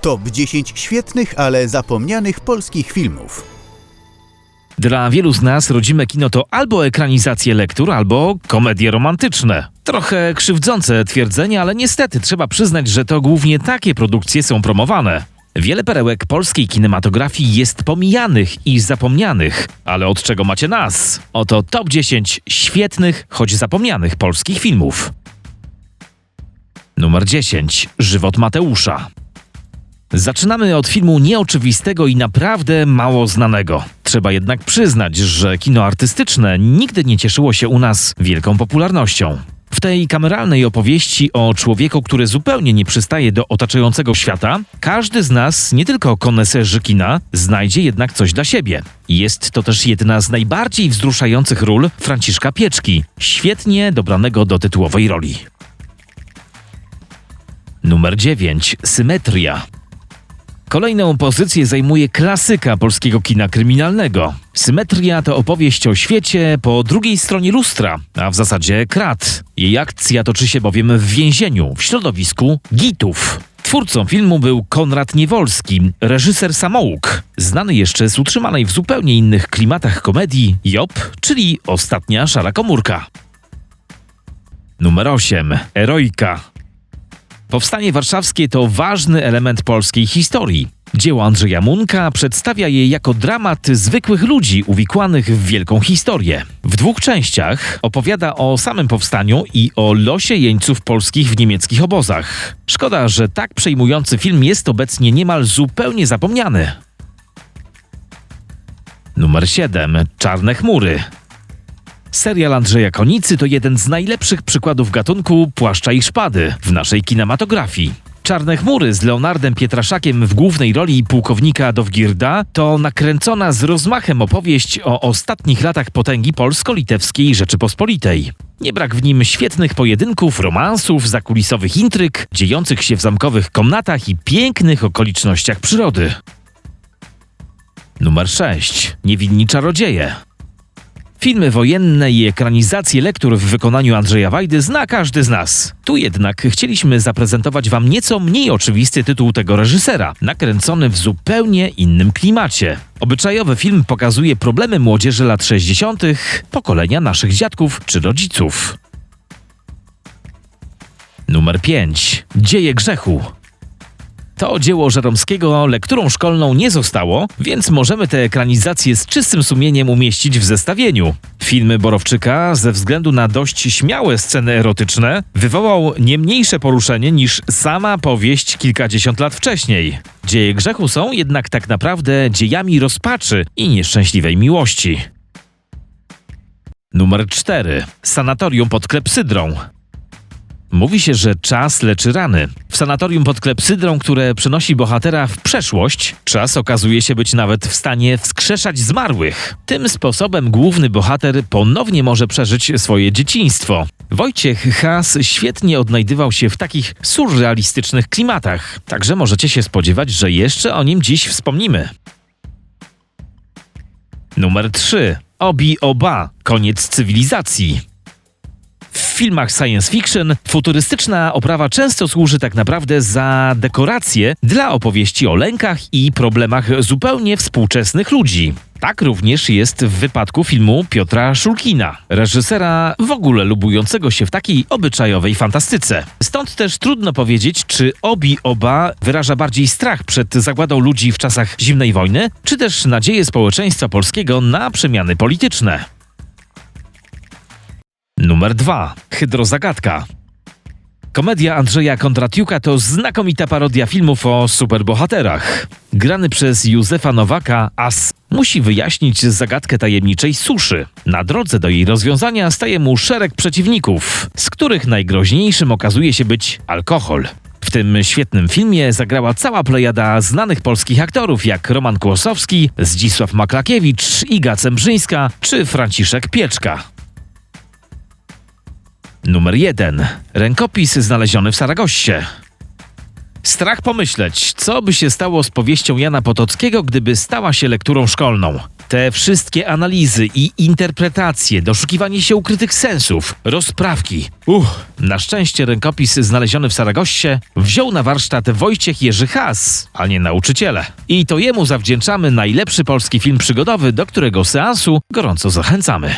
Top 10 świetnych, ale zapomnianych polskich filmów. Dla wielu z nas rodzime kino to albo ekranizacje lektur, albo komedie romantyczne. Trochę krzywdzące twierdzenie, ale niestety trzeba przyznać, że to głównie takie produkcje są promowane. Wiele perełek polskiej kinematografii jest pomijanych i zapomnianych, ale od czego macie nas? Oto top 10 świetnych, choć zapomnianych polskich filmów. Numer 10. Żywot Mateusza. Zaczynamy od filmu nieoczywistego i naprawdę mało znanego. Trzeba jednak przyznać, że kino artystyczne nigdy nie cieszyło się u nas wielką popularnością. W tej kameralnej opowieści o człowieku, który zupełnie nie przystaje do otaczającego świata, każdy z nas, nie tylko koneserzy kina, znajdzie jednak coś dla siebie. Jest to też jedna z najbardziej wzruszających ról Franciszka Pieczki, świetnie dobranego do tytułowej roli. Numer 9. Symetria. Kolejną pozycję zajmuje klasyka polskiego kina kryminalnego. Symetria to opowieść o świecie po drugiej stronie lustra, a w zasadzie krat. Jej akcja toczy się bowiem w więzieniu, w środowisku gitów. Twórcą filmu był Konrad Niewolski, reżyser samouk, znany jeszcze z utrzymanej w zupełnie innych klimatach komedii Job, czyli Ostatnia szara komórka. Numer 8. Eroika. Powstanie warszawskie to ważny element polskiej historii. Dzieło Andrzeja Munka przedstawia je jako dramat zwykłych ludzi uwikłanych w wielką historię. W dwóch częściach opowiada o samym powstaniu i o losie jeńców polskich w niemieckich obozach. Szkoda, że tak przejmujący film jest obecnie niemal zupełnie zapomniany. Numer 7. Czarne chmury. Serial Andrzeja Konicy to jeden z najlepszych przykładów gatunku płaszcza i szpady w naszej kinematografii. Czarne chmury z Leonardem Pietraszakiem w głównej roli pułkownika Dowgirda to nakręcona z rozmachem opowieść o ostatnich latach potęgi polsko-litewskiej Rzeczypospolitej. Nie brak w nim świetnych pojedynków, romansów, zakulisowych intryg, dziejących się w zamkowych komnatach i pięknych okolicznościach przyrody. Numer 6. Niewinni czarodzieje. Filmy wojenne i ekranizacje lektur w wykonaniu Andrzeja Wajdy zna każdy z nas. Tu jednak chcieliśmy zaprezentować Wam nieco mniej oczywisty tytuł tego reżysera, nakręcony w zupełnie innym klimacie. Obyczajowy film pokazuje problemy młodzieży lat 60., pokolenia naszych dziadków czy rodziców. Numer 5. Dzieje grzechu. To dzieło Żeromskiego lekturą szkolną nie zostało, więc możemy tę ekranizację z czystym sumieniem umieścić w zestawieniu. Film Borowczyka, ze względu na dość śmiałe sceny erotyczne, wywołał nie mniejsze poruszenie niż sama powieść kilkadziesiąt lat wcześniej. Dzieje grzechu są jednak tak naprawdę dziejami rozpaczy i nieszczęśliwej miłości. Numer 4. Sanatorium pod klepsydrą. Mówi się, że czas leczy rany. W sanatorium pod klepsydrą, które przenosi bohatera w przeszłość, czas okazuje się być nawet w stanie wskrzeszać zmarłych. Tym sposobem główny bohater ponownie może przeżyć swoje dzieciństwo. Wojciech Has świetnie odnajdywał się w takich surrealistycznych klimatach, także możecie się spodziewać, że jeszcze o nim dziś wspomnimy. Numer 3. Obi Oba. Koniec cywilizacji. Filmach science fiction futurystyczna oprawa często służy tak naprawdę za dekorację dla opowieści o lękach i problemach zupełnie współczesnych ludzi. Tak również jest w wypadku filmu Piotra Szulkina, reżysera w ogóle lubującego się w takiej obyczajowej fantastyce. Stąd też trudno powiedzieć, czy Obi Oba wyraża bardziej strach przed zagładą ludzi w czasach zimnej wojny, czy też nadzieję społeczeństwa polskiego na przemiany polityczne. Numer 2. Hydrozagadka. Komedia Andrzeja Kondratiuka to znakomita parodia filmów o superbohaterach. Grany przez Józefa Nowaka, As musi wyjaśnić zagadkę tajemniczej suszy. Na drodze do jej rozwiązania staje mu szereg przeciwników, z których najgroźniejszym okazuje się być alkohol. W tym świetnym filmie zagrała cała plejada znanych polskich aktorów jak Roman Kłosowski, Zdzisław Maklakiewicz, Iga Cembrzyńska czy Franciszek Pieczka. Numer 1. Rękopis znaleziony w Saragossie. Strach pomyśleć, co by się stało z powieścią Jana Potockiego, gdyby stała się lekturą szkolną. Te wszystkie analizy i interpretacje, doszukiwanie się ukrytych sensów, rozprawki. Uch, na szczęście rękopis znaleziony w Saragossie wziął na warsztat Wojciech Jerzy Has, a nie nauczyciele. I to jemu zawdzięczamy najlepszy polski film przygodowy, do którego seansu gorąco zachęcamy.